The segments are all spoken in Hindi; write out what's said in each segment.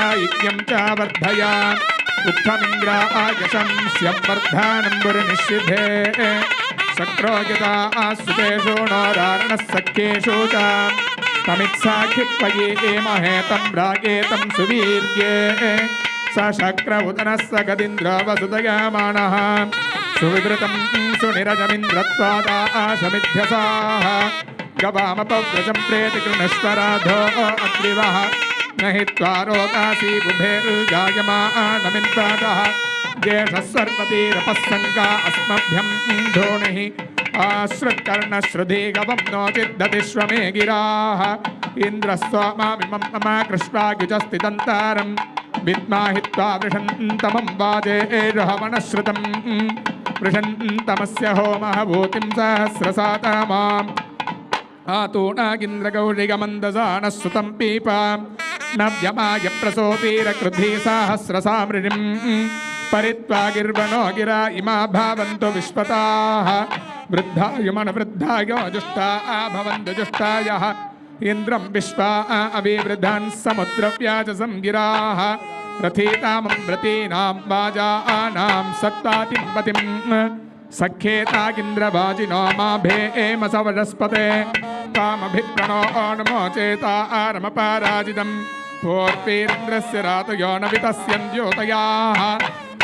सायिज्ञं च वर्धय उक्थमिन्द्रायशं स्यवर्धानं गुरुनिषिधे शक्रो यदा आसुतेषु नोरारणः सख्येषु च तमित्साखित्वये एमहे तं रागेतं सुवीर्ये स शक्र उदनः स गदिन्द्र वसुदयामानः सुविवृतं सुनिरजमिन्द्रत्वादा आशमिध्यसाः गवामपव्रजं प्रेति कृणश्वराधो अग्रिवः न हि त्वारोकासि बुभेर्जायमानमिन्तादः ज्येषः सर्वतीरपःसङ्का अस्मभ्यं धोनिः आश्रुत्कर्णश्रुधि गवं नोचिद्दतिष्वमे गिराः इन्द्रस्त्वमामिमं मम कृष्वागिजस्तिदन्तारं विद्माहित्वा वृषन्तमं वाजेरहवनश्रुतं वृषन्तमस्य होमः भूतिं सहस्रसातमाम्। आतूणागिन्द्रगौरिगमन्दसानः सुतं पीपा नव्यमाय प्रसोतीरकृधी साहस्रसामृणिम् परित्वा गिर्वणो गिरा इमा भावन्तु विश्वताः। वृद्धायुमनवृद्धायो जुष्टा भवन्तु जुष्टायः। इन्द्रं विश्वा अविवृधान् समुद्रव्याजसं गिराः रथीतामं व्रतीनां वाजानां सत्तातिं पतिं सख्येतागिन्द्रवाजिनो माभे एम सवनस्पते कामभिप्रणो नमोचेता आरमपाराजितं पूर्वीन्द्रस्य रातयो न वितस्यन्द्योतयाः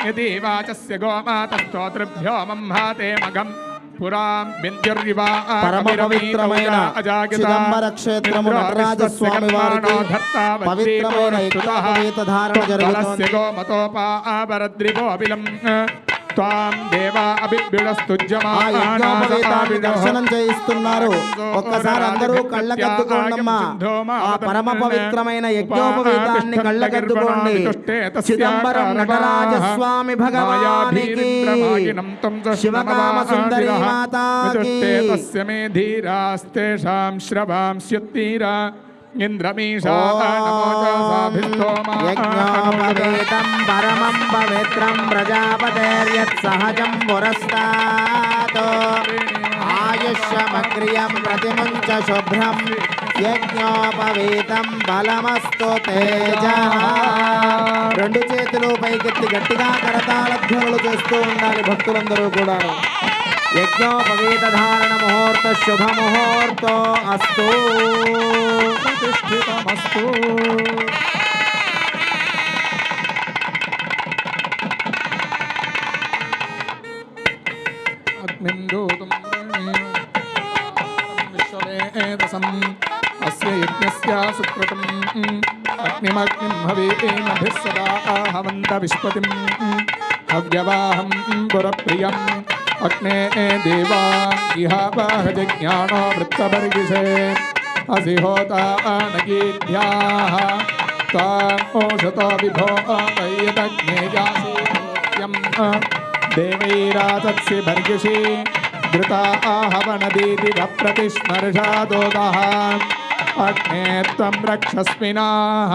यदि वाचस्य गोमातस्तोतृभ्यो मह्हाते मघम् పురాం వింధ్యుర్యువా పరమ పవిత్రమైన చిదంబర క్షేత్రము నటరాజ స్వామి వారికి పవిత్రమైన యజ్ఞోపవీత ధారణ జరుగుతోంది గోమతోపావరద్రిగోపిలం త్వాం దేవా దర్శనం చేయిస్తున్నారు. ఒక్కసారి అందరూ కళ్ళకద్దుకోండమ్మా ఆ పరమ పవిత్రమైన యజ్ఞోపవీతాన్ని కళ్ళకద్దుకోండి చిదంబరం నటరాజ స్వామి భగవానికి. శివకామ సుందరి మాతాకి. తస్య మే ధీరాస్తేషాం శ్రవాంస్యుత్తీరా. ఇంద్రమీషా యజ్ఞోపవేతం పరమం పవిత్రం ప్రజాపతేర్యత్ సహజం పురస్తాత్ ఆయుష్యమగ్రియం ప్రతిముంచ శుభ్రం యజ్ఞోపవీతం బలమస్తు తేజ రెండు చేతులు పైకెత్తి గట్టిగా కరతాళధ్వనులు చేస్తూ ఉండాలి భక్తులందరూ కూడా यज्ञोपवीतधारण मुहूर्त शुभ मुहूर्त अस्तु। प्रतिष्ठितमस्तु। सुकृतम्। सदा हवन्त विस्पतिं हव्यवाहं पुरप्रियम् अग्ने देवा इहापाहजज्ञानो वृत्तवर्गिषे असि होता अनगीध्याः त्वाषतो विभो अयदग्नेयासीयं देवैरातत्सि भर्गिषि घृता आहवनदीदिव प्रतिस्मर्षादोदः अग्ने त्वं रक्षस्मिनाः